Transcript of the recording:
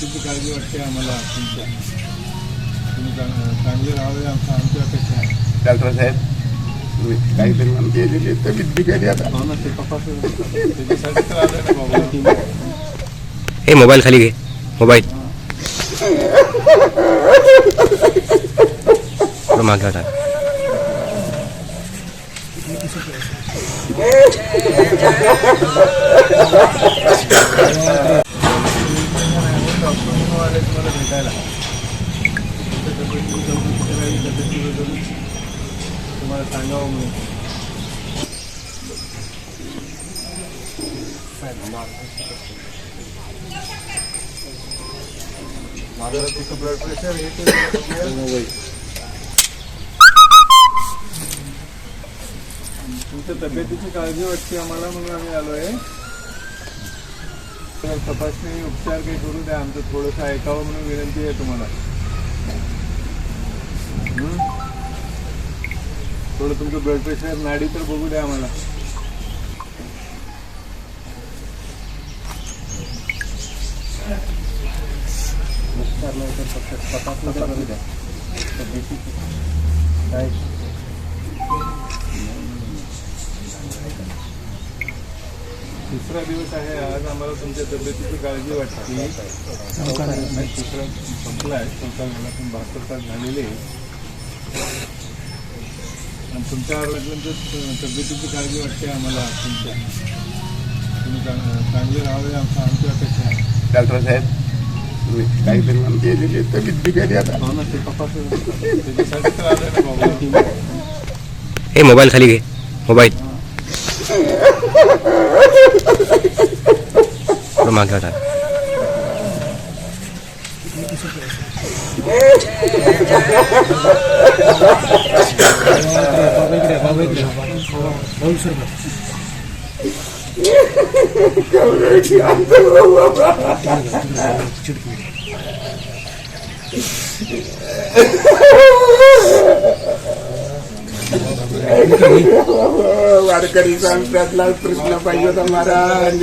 तब्येतीची काळजी वाटते आम्हाला. तुमच्या तुम्ही चांगले राहावे आमचं आमची अपेक्षा आहे. डॉक्टर साहेब तुम्ही काहीतरी म्हणते गेलेली तब्येत बिघडली आता. हो ना ते तपासून त्याच्यासाठी तर आलं ना बाबा. हे मोबाईल खाली घे. मोबाईल. थोडं मागे होता चौकशी करावी तब्येतीबद्दल तुम्हाला सांगावं म्हणून माझं तिचं ब्लड प्रेशर हे ते तुमच्या तब्येतीची काळजी वाटते आम्हाला म्हणून आम्ही आलो तर तपासणी उपचार काही करू द्या आमचं थोडंसं ऐकावं म्हणून विनंती आहे तुम्हाला थोडं तुमचं ब्लड प्रेशर नाडी तर बघू द्या आम्हाला. काय तिसरा दिवस आहे आज आम्हाला तुमच्या तब्येतीची काळजी वाटते. तिसरा संपला आहे चौथा मला पण बहात्तर तास झालेले. आणि तुमच्या आरोग्यांचं तब्येतीची काळजी वाटते आम्हाला. तुमच्या तुम्ही चांगले राहावे आमचं आमची अपेक्षा आहे. डॉक्टर साहेब तुम्ही काहीतरी म्हणते गेलेली तब्येत बिघडली आता. हो ना ते तपासून त्याच्यासाठी तर आलं ना बाबा. हे मोबाईल खाली घे. मोबाईल. थोडं मागे होता वारकरी सांगतातला प्रश्न पाहिजे होता महाराज.